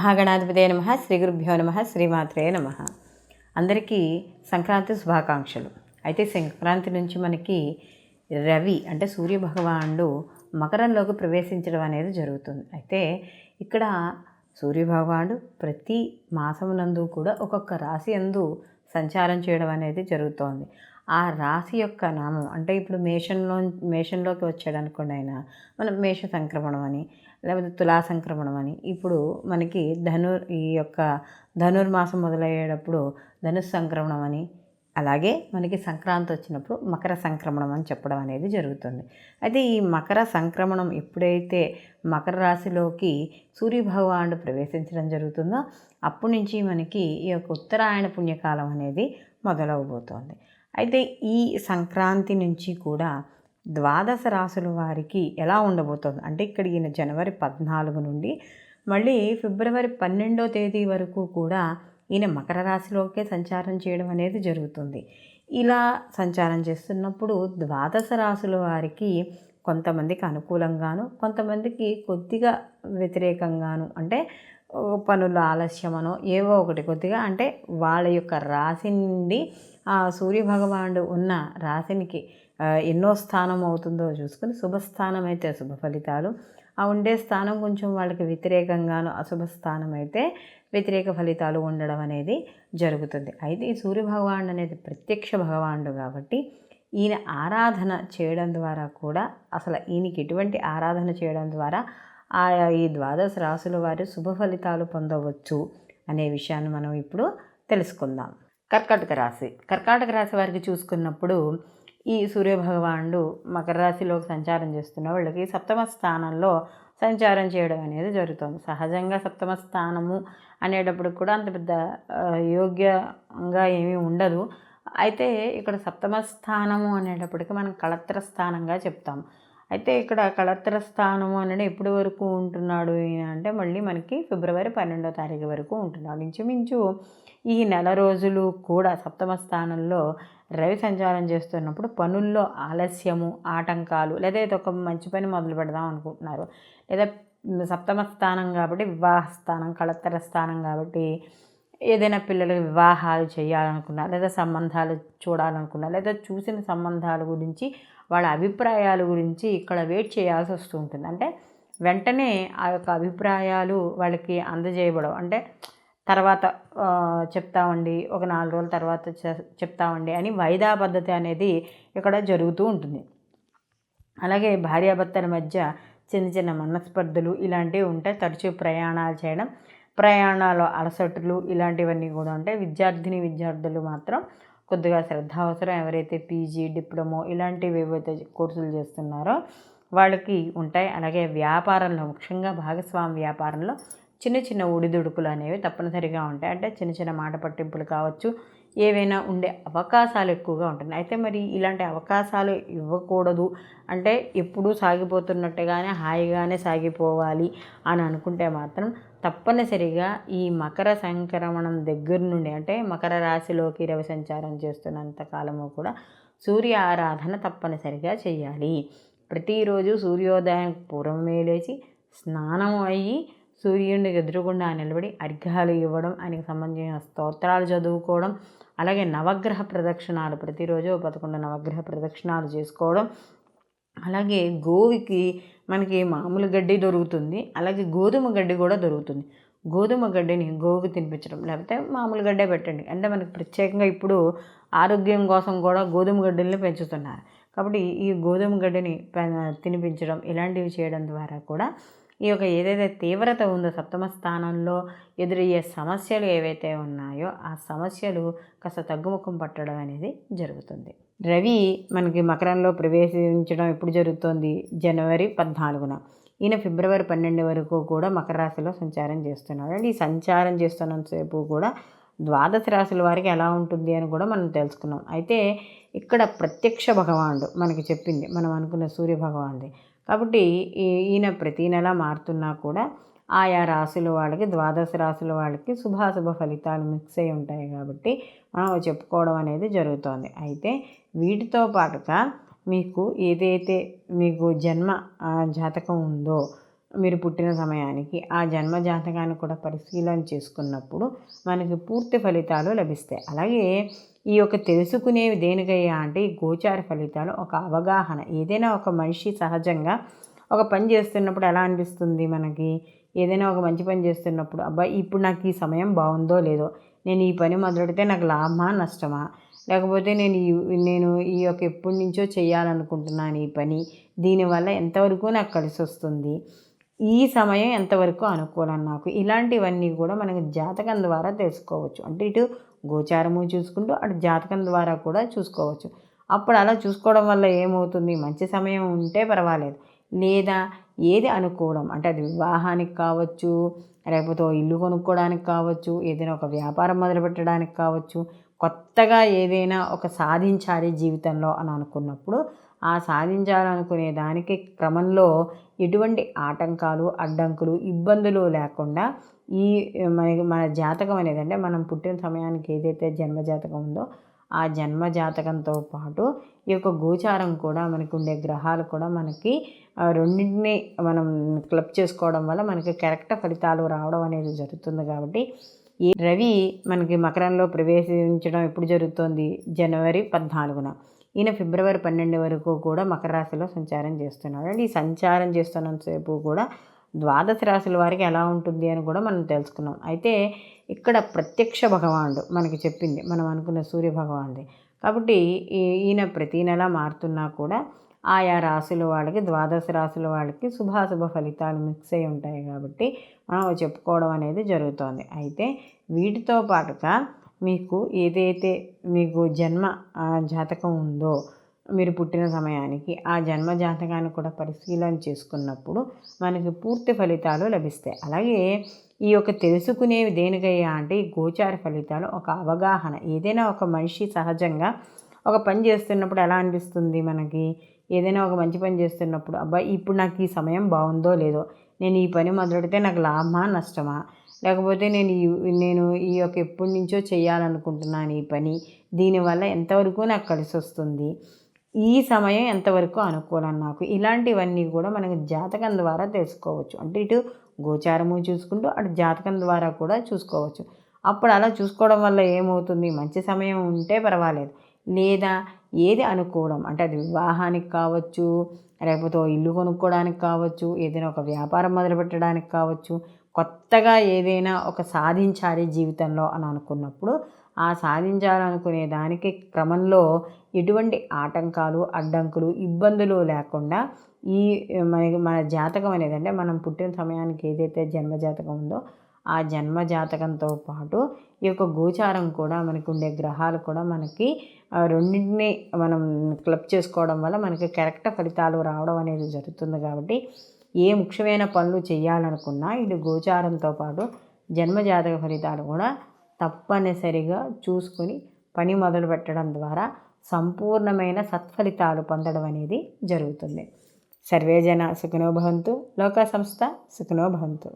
మహాగణాధిపతే నమ శ్రీ గురుభ్యో నమ శ్రీమాత్రే నమ. అందరికీ సంక్రాంతి శుభాకాంక్షలు. అయితే సంక్రాంతి నుంచి మనకి రవి అంటే సూర్య భగవానుడు మకరంలోకి ప్రవేశించడం అనేది జరుగుతుంది. అయితే ఇక్కడ సూర్యభగవానుడు ప్రతి మాసమునందు కూడా ఒక్కొక్క రాశి అందు సంచారం చేయడం అనేది జరుగుతోంది. ఆ రాశి యొక్క నామం అంటే ఇప్పుడు మేషంలో మేషంలోకి వచ్చాడు అనుకోండి ఆయన మనం మేష సంక్రమణం అని లేకపోతే తులా సంక్రమణం అని. ఇప్పుడు మనకి ధనుర్ ఈ యొక్క ధనుర్మాసం మొదలయ్యేటప్పుడు ధనుస్ సంక్రమణం అని అలాగే మనకి సంక్రాంతి వచ్చినప్పుడు మకర సంక్రమణం అని చెప్పడం అనేది జరుగుతుంది. అయితే ఈ మకర సంక్రమణం ఎప్పుడైతే మకర రాశిలోకి సూర్యభగవానుడు ప్రవేశించడం జరుగుతుందో అప్పటి నుంచి మనకి ఈ యొక్క ఉత్తరాయణ పుణ్యకాలం అనేది మొదలవబోతోంది. అయితే ఈ సంక్రాంతి నుంచి కూడా ద్వాదశ రాసుల వారికి ఎలా ఉండబోతోంది? అంటే ఇక్కడ ఈయన జనవరి పద్నాలుగు నుండి మళ్ళీ ఫిబ్రవరి పన్నెండో తేదీ వరకు కూడా ఈయన మకర రాశిలోకే సంచారం చేయడం అనేది జరుగుతుంది. ఇలా సంచారం చేస్తున్నప్పుడు ద్వాదశ రాసుల వారికి కొంతమందికి అనుకూలంగాను కొంతమందికి కొద్దిగా వ్యతిరేకంగాను అంటే పనుల ఆలస్యమనో ఏవో ఒకటి కొద్దిగా అంటే వాళ్ళ యొక్క రాశి నుండి ఆ సూర్యభగవానుడు ఉన్న రాశినికి ఎన్నో స్థానం అవుతుందో చూసుకుని శుభస్థానం అయితే శుభ ఫలితాలు. ఆ ఉండే స్థానం కొంచెం వాళ్ళకి వ్యతిరేకంగాను అశుభ స్థానం అయితే వ్యతిరేక ఫలితాలు ఉండడం అనేది జరుగుతుంది. అయితే ఈ సూర్యభగవానుడు అనేది ప్రత్యక్ష భగవానుడు కాబట్టి ఈయన ఆరాధన చేయడం ద్వారా కూడా అసలు ఈయనకి ఎటువంటి ఆరాధన చేయడం ద్వారా ఆయా ఈ ద్వాదశ రాసుల వారి శుభ ఫలితాలు పొందవచ్చు అనే విషయాన్ని మనం ఇప్పుడు తెలుసుకుందాం. కర్కాటక రాశి. కర్కాటక రాశి వారికి చూసుకున్నప్పుడు ఈ సూర్యభగవానుడు మకర రాశిలోకి సంచారం చేస్తున్న వాళ్ళకి సప్తమ స్థానంలో సంచారం చేయడం అనేది జరుగుతుంది. సహజంగా సప్తమ స్థానము అనేటప్పుడు కూడా అంత పెద్ద యోగ్యంగా ఏమీ ఉండదు. అయితే ఇక్కడ సప్తమ స్థానము అనేటప్పటికి మనం కళత్ర స్థానంగా చెప్తాం. అయితే ఇక్కడ కళత్ర స్థానము అనేది ఎప్పటి వరకు ఉంటున్నాడు అంటే మళ్ళీ మనకి ఫిబ్రవరి పన్నెండో తారీఖు వరకు ఉంటున్నాడు. ఇంచుమించు ఈ నెల రోజులు కూడా సప్తమ స్థానంలో రవి సంచారం చేస్తున్నప్పుడు పనుల్లో ఆలస్యము ఆటంకాలు లేదా ఇది ఒక మంచి పని మొదలు పెడదాం అనుకుంటున్నారు. లేదా సప్తమ స్థానం కాబట్టి వివాహ స్థానం కళత్తర స్థానం కాబట్టి ఏదైనా పిల్లలకి వివాహాలు చేయాలనుకున్నా లేదా సంబంధాలు చూడాలనుకున్నా లేదా చూసిన సంబంధాల గురించి వాళ్ళ అభిప్రాయాల గురించి ఇక్కడ వెయిట్ చేయాల్సి వస్తూ ఉంటుంది. అంటే వెంటనే ఆ యొక్క అభిప్రాయాలు వాళ్ళకి అందజేయబడవు. అంటే తర్వాత చెప్తామండి ఒక నాలుగు రోజుల తర్వాత చెప్తామండి అని వాయిదా పద్ధతి అనేది ఇక్కడ జరుగుతూ ఉంటుంది. అలాగే భార్యాభర్తల మధ్య చిన్న చిన్న మనస్పర్ధలు ఇలాంటివి ఉంటాయి తరచూ ప్రయాణాలు చేయడం ప్రయాణాలు అలసటలు ఇలాంటివన్నీ కూడా ఉంటాయి. విద్యార్థిని విద్యార్థులు మాత్రం కొద్దిగా శ్రద్ధ అవసరం ఎవరైతే పీజీ డిప్లొమో ఇలాంటివి ఏవైతే కోర్సులు చేస్తున్నారో వాళ్ళకి ఉంటాయి. అలాగే వ్యాపారంలో ముఖ్యంగా భాగస్వామి వ్యాపారంలో చిన్న చిన్న ఒడిదుడుకులు అనేవి తప్పనిసరిగా ఉంటాయి. అంటే చిన్న చిన్న మాట పట్టింపులు కావచ్చు ఏవైనా ఉండే అవకాశాలు ఎక్కువగా ఉంటున్నాయి. అయితే మరి ఇలాంటి అవకాశాలు ఇవ్వకూడదు అంటే ఎప్పుడూ సాగిపోతున్నట్టుగానే హాయిగానే సాగిపోవాలి అని అనుకుంటే మాత్రం తప్పనిసరిగా ఈ మకర సంక్రమణం దగ్గర నుండి అంటే మకర రాశిలోకి రవి సంచారం చేస్తున్నంత కాలము కూడా సూర్య ఆరాధన తప్పనిసరిగా చేయాలి. ప్రతిరోజు సూర్యోదయం పూర్వమే లేచి స్నానం అయ్యి సూర్యుడికి ఎదురుగుండా నిలబడి అర్ఘ్యాలు ఇవ్వడం ఆయనకు సంబంధించిన స్తోత్రాలు చదువుకోవడం అలాగే నవగ్రహ ప్రదక్షిణాలు ప్రతిరోజు పదకొండు నవగ్రహ ప్రదక్షిణాలు చేసుకోవడం అలాగే గోవికి మనకి మామూలు గడ్డి దొరుకుతుంది అలాగే గోధుమ గడ్డి కూడా దొరుకుతుంది. గోధుమ గడ్డిని గోవుకి తినిపించడం లేకపోతే మామూలు గడ్డే పెట్టండి. అంటే మనకి ప్రత్యేకంగా ఇప్పుడు ఆరోగ్యం కోసం కూడా గోధుమ గడ్డల్ని పెంచుతున్నారు. కాబట్టి ఈ గోధుమ గడ్డిని తినిపించడం ఇలాంటివి చేయడం ద్వారా కూడా ఈ యొక్క ఏదైతే తీవ్రత ఉందో సప్తమ స్థానంలో ఎదురయ్యే సమస్యలు ఏవైతే ఉన్నాయో ఆ సమస్యలు కాస్త తగ్గుముఖం పట్టడం అనేది జరుగుతుంది. రవి మనకి మకరంలో ప్రవేశించడం ఎప్పుడు జరుగుతోంది? జనవరి పద్నాలుగున. ఈయన ఫిబ్రవరి పన్నెండు వరకు కూడా మకర రాశిలో సంచారం చేస్తున్నాడు. అండ్ ఈ సంచారం చేస్తున్నంతసేపు కూడా ద్వాదశ రాశుల వారికి ఎలా ఉంటుంది అని కూడా మనం తెలుసుకున్నాం. అయితే ఇక్కడ ప్రత్యక్ష భగవానుడు మనకి చెప్పింది. మనం అనుకున్న సూర్య భగవానుడి. కాబట్టి ఈయన ప్రతీ నెల మారుతున్నా కూడా ఆయా రాశుల వాళ్ళకి ద్వాదశ రాశుల వాళ్ళకి శుభాశుభ ఫలితాలు మిక్స్ అయి ఉంటాయి కాబట్టి మనం చెప్పుకోవడం అనేది జరుగుతోంది. అయితే వీటితో పాటుగా మీకు ఏదైతే మీకు జన్మ జాతకం ఉందో మీరు పుట్టిన సమయానికి ఆ జన్మ జాతకాన్ని కూడా పరిశీలన చేసుకున్నప్పుడు మనకి పూర్తి ఫలితాలు లభిస్తాయి. అలాగే ఈ యొక్క తెలుసుకునేవి దేనికయ్యా అంటే ఈ గోచార ఫలితాలు ఒక అవగాహన. ఏదైనా ఒక మనిషి సహజంగా ఒక పని చేస్తున్నప్పుడు ఎలా అనిపిస్తుంది మనకి? ఏదైనా ఒక మంచి పని చేస్తున్నప్పుడు అబ్బాయి ఇప్పుడు నాకు ఈ సమయం బాగుందో లేదో? నేను ఈ పని మొదలెడితే నాకు లాభమా నష్టమా? లేకపోతే నేను ఈ నేను ఈ యొక్క ఎప్పటి నుంచో చేయాలనుకుంటున్నాను ఈ పని. దీనివల్ల ఎంతవరకు నాకు కలిసి వస్తుంది ఈ సమయం ఎంతవరకు అనుకూలం నాకు? ఇలాంటివన్నీ కూడా మనకి జాతకం ద్వారా తెలుసుకోవచ్చు. అంటే ఇటు గోచారము చూసుకుంటూ అటు జాతకం ద్వారా కూడా చూసుకోవచ్చు. అప్పుడు అలా చూసుకోవడం వల్ల ఏమవుతుంది? మంచి సమయం ఉంటే పర్వాలేదు. లేదా ఏది అనుకోవడం అంటే అది వివాహానికి కావచ్చు లేకపోతే ఇల్లు కొనుక్కోవడానికి కావచ్చు ఏదైనా ఒక వ్యాపారం మొదలుపెట్టడానికి కావచ్చు కొత్తగా ఏదైనా ఒక సాధించాలి జీవితంలో అని అనుకున్నప్పుడు ఆ సాధించాలనుకునే దానికి క్రమంలో ఎటువంటి ఆటంకాలు అడ్డంకులు ఇబ్బందులు లేకుండా ఈ మనకి మన జాతకం అనేది అంటే మనం పుట్టిన సమయానికి ఏదైతే జన్మ జాతకం ఉందో ఆ జన్మ జాతకంతో పాటు ఈ యొక్క గోచారం కూడా మనకు ఉండే గ్రహాలు కూడా మనకి రెండింటిని మనం క్లబ్ చేసుకోవడం వల్ల మనకి కరెక్ట్ ఫలితాలు రావడం అనేది జరుగుతుంది కాబట్టి ఈ రవి మనకి మకరంలో ప్రవేశించడం ఎప్పుడు జరుగుతోంది? జనవరి పద్నాలుగున. ఈయన ఫిబ్రవరి పన్నెండు వరకు కూడా మకర రాశిలో సంచారం చేస్తున్నాడు. అండ్ ఈ సంచారం చేస్తున్నంతసేపు కూడా ద్వాదశ రాశుల వారికి ఎలా ఉంటుంది అని కూడా మనం తెలుసుకున్నాం. అయితే ఇక్కడ ప్రత్యక్ష భగవానుడు మనకి చెప్పింది మనం అనుకున్న సూర్య భగవానుడి. కాబట్టి ఈయన ప్రతి నెల మారుతున్నా కూడా ఆయా రాశుల వాళ్ళకి ద్వాదశ రాశుల వాళ్ళకి శుభాశుభ ఫలితాలు మిక్స్ అయి ఉంటాయి కాబట్టి మనం చెప్పుకోవడం అనేది జరుగుతోంది. అయితే వీటితో పాటుగా మీకు ఏదైతే మీకు జన్మ జాతకం ఉందో మీరు పుట్టిన సమయానికి ఆ జన్మ జాతకాన్ని కూడా పరిశీలన చేసుకున్నప్పుడు మనకి పూర్తి ఫలితాలు లభిస్తాయి. అలాగే ఈ యొక్క తెలుసుకునేవి దేనికయ్యా అంటే ఈ గోచార ఫలితాలు ఒక అవగాహన. ఏదైనా ఒక మనిషి సహజంగా ఒక పని చేస్తున్నప్పుడు ఎలా అనిపిస్తుంది మనకి? ఏదైనా ఒక మంచి పని చేస్తున్నప్పుడు అబ్బాయి ఇప్పుడు నాకు ఈ సమయం బాగుందో లేదో? నేను ఈ పని మొదలెడితే నాకు లాభమా నష్టమా? లేకపోతే నేను ఈ నేను ఈ యొక్క ఎప్పటి నుంచో చేయాలనుకుంటున్నాను ఈ పని దీనివల్ల ఎంతవరకు నాకు కలిసి వస్తుంది ఈ సమయం ఎంతవరకు అనుకూలం నాకు? ఇలాంటివన్నీ కూడా మనకి జాతకం ద్వారా తెలుసుకోవచ్చు. అంటే ఇటు గోచారము చూసుకుంటూ అటు జాతకం ద్వారా కూడా చూసుకోవచ్చు. అప్పుడు అలా చూసుకోవడం వల్ల ఏమవుతుంది? మంచి సమయం ఉంటే పర్వాలేదు. లేదా ఏది అనుకూలం? అంటే అది వివాహానికి కావచ్చు లేకపోతే ఇల్లు కొనుక్కోవడానికి కావచ్చు ఏదైనా ఒక వ్యాపారం మొదలుపెట్టడానికి కావచ్చు కొత్తగా ఏదైనా ఒక సాధించాలి జీవితంలో అని అనుకున్నప్పుడు ఆ సాధించాలనుకునే దానికి క్రమంలో ఎటువంటి ఆటంకాలు అడ్డంకులు ఇబ్బందులు లేకుండా ఈ మనకి మన జాతకం అనేది అంటే మనం పుట్టిన సమయానికి ఏదైతే జన్మ జాతకం ఉందో ఆ జన్మ జాతకంతో పాటు ఈ యొక్క గోచారం కూడా మనకు ఉండే గ్రహాలు కూడా మనకి రెండింటిని మనం క్లబ్ చేసుకోవడం వల్ల మనకి కరెక్ట్ ఫలితాలు రావడం అనేది జరుగుతుంది కాబట్టి ఏ ముఖ్యమైన పనులు చేయాలనుకున్నా ఇది గోచారంతో పాటు జన్మ జాతక ఫలితాలు కూడా తప్పనిసరిగా చూసుకుని పని మొదలు పెట్టడం ద్వారా సంపూర్ణమైన సత్ఫలితాలు పొందడం అనేది జరుగుతుంది. సర్వేజన సుఖనో భవంతు. లోక సంస్థ సుఖనో భవంతు.